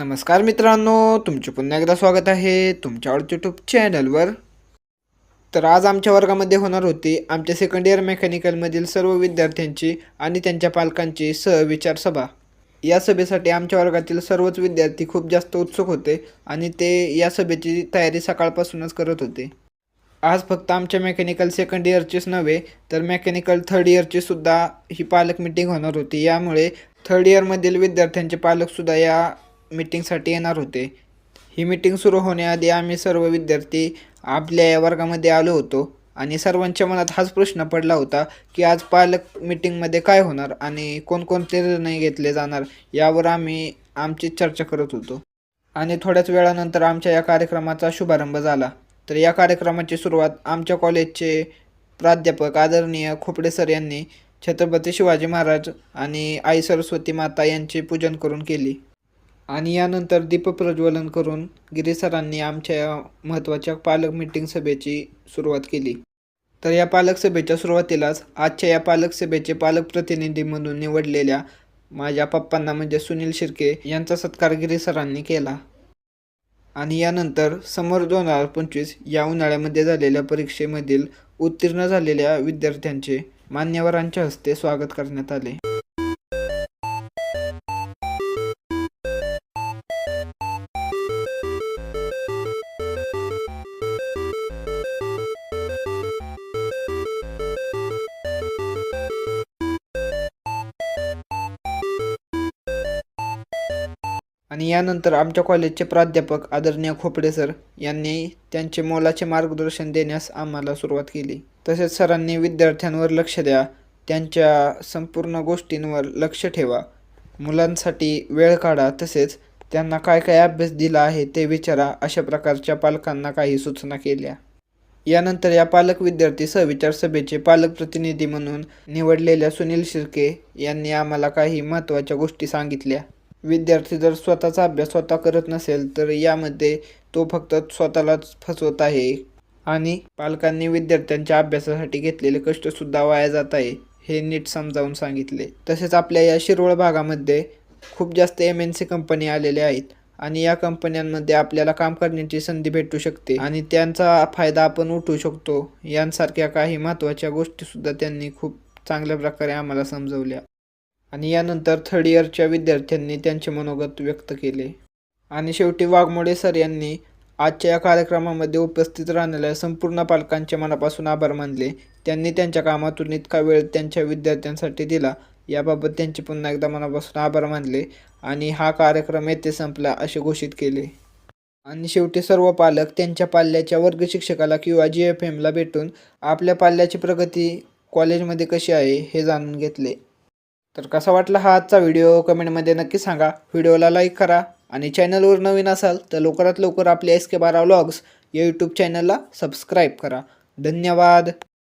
नमस्कार मित्रांनो तुमचे पुन्हा एकदा स्वागत आहे तुमच्या आवडत्या यूट्यूब चॅनलवर तर आज आमच्या वर्गामध्ये होणार होती आमच्या सेकंड इयर मेकॅनिकलमधील सर्व विद्यार्थ्यांची आणि त्यांच्या पालकांची सहविचार सभा. या सभेसाठी आमच्या वर्गातील सर्वच विद्यार्थी खूप जास्त उत्सुक होते आणि ते या सभेची तयारी सकाळपासूनच करत होते. आज फक्त आमच्या मेकॅनिकल सेकंड इयरचीच नव्हे तर मेकॅनिकल थर्ड इयरची सुद्धा ही पालक मिटिंग होणार होती. यामुळे थर्ड इयरमधील विद्यार्थ्यांचे पालकसुद्धा या मीटिंगसाठी येणार होते. ही मीटिंग सुरू होण्याआधी आम्ही सर्व विद्यार्थी आपल्या या वर्गामध्ये आलो होतो आणि सर्वांच्या मनात हाच प्रश्न पडला होता की आज पालक मीटिंगमध्ये काय होणार आणि कोणकोणते निर्णय घेतले जाणार यावर आम्ही आमची चर्चा करत होतो. आणि थोड्याच वेळानंतर आमच्या या कार्यक्रमाचा शुभारंभ झाला. तर या कार्यक्रमाची सुरुवात आमच्या कॉलेजचे प्राध्यापक आदरणीय खोपडे सर यांनी छत्रपती शिवाजी महाराज आणि आई सरस्वती माता यांचे पूजन करून केली. आणि यानंतर दीपप्रज्वलन करून गिरीसरांनी आमच्या या महत्त्वाच्या पालक मीटिंग सभेची सुरुवात केली. तर या पालक सभेच्या सुरुवातीलाच आजच्या या पालक सभेचे पालक प्रतिनिधी म्हणून निवडलेल्या माझ्या पप्पांना म्हणजे सुनील शिर्के यांचा सत्कार गिरीसरांनी केला. आणि यानंतर समोर दोन हजार पंचवीस या उन्हाळ्यामध्ये झालेल्या परीक्षेमधील उत्तीर्ण झालेल्या विद्यार्थ्यांचे मान्यवरांच्या हस्ते स्वागत करण्यात आले. आणि यानंतर आमच्या कॉलेजचे प्राध्यापक आदरणीय खोपडे सर यांनी त्यांचे मोलाचे मार्गदर्शन देण्यास आम्हाला सुरुवात केली. तसेच सरांनी विद्यार्थ्यांवर लक्ष द्या त्यांच्या संपूर्ण गोष्टींवर लक्ष ठेवा. मुलांसाठी वेळ काढा तसेच त्यांना काय काय अभ्यास दिला आहे ते विचारा अशा प्रकारच्या पालकांना काही सूचना केल्या. यानंतर या पालक विद्यार्थी सविचार सभेचे पालक प्रतिनिधी म्हणून निवडलेल्या सुनील शिर्के यांनी आम्हाला काही महत्त्वाच्या गोष्टी सांगितल्या. विद्यार्थी जर स्वतःचा अभ्यास स्वतः करत नसेल तर यामध्ये तो फक्त स्वतःलाच फसवत आहे. आणि पालकांनी विद्यार्थ्यांच्या अभ्यासासाठी घेतलेले कष्टसुद्धा वाया जात आहे हे नीट समजावून सांगितले. तसेच आपल्या या शिरवळ भागामध्ये खूप जास्त एम एन सी कंपनी आलेल्या आहेत आणि या कंपन्यांमध्ये आपल्याला काम करण्याची संधी भेटू शकते आणि त्यांचा फायदा आपण उठवू शकतो. यांसारख्या काही महत्त्वाच्या गोष्टीसुद्धा त्यांनी खूप चांगल्या प्रकारे आम्हाला समजवल्या. आणि यानंतर थर्ड इयरच्या विद्यार्थ्यांनी त्यांचे मनोगत व्यक्त केले. आणि शेवटी वाघमोडे सर यांनी आजच्या या कार्यक्रमामध्ये उपस्थित राहणाऱ्या संपूर्ण पालकांचे मनापासून आभार मानले. त्यांनी त्यांच्या कामातून इतका वेळ त्यांच्या विद्यार्थ्यांसाठी दिला याबाबत त्यांचे पुन्हा एकदा मनापासून आभार मानले आणि हा कार्यक्रम येथे संपला असे घोषित केले. आणि शेवटी सर्व पालक त्यांच्या पाल्याच्या वर्ग शिक्षकाला किंवा जी एफ एमला भेटून आपल्या पाल्याची प्रगती कॉलेजमध्ये कशी आहे हे जाणून घेतले. तर कसा वाटला हा आजचा व्हिडिओ कमेंटमध्ये नक्की सांगा. व्हिडिओला लाईक करा आणि चॅनलवर नवीन असाल तर लवकरात लवकर आपले एस के बारा व्लॉग्स या यूट्यूब चॅनलला सबस्क्राईब करा. धन्यवाद.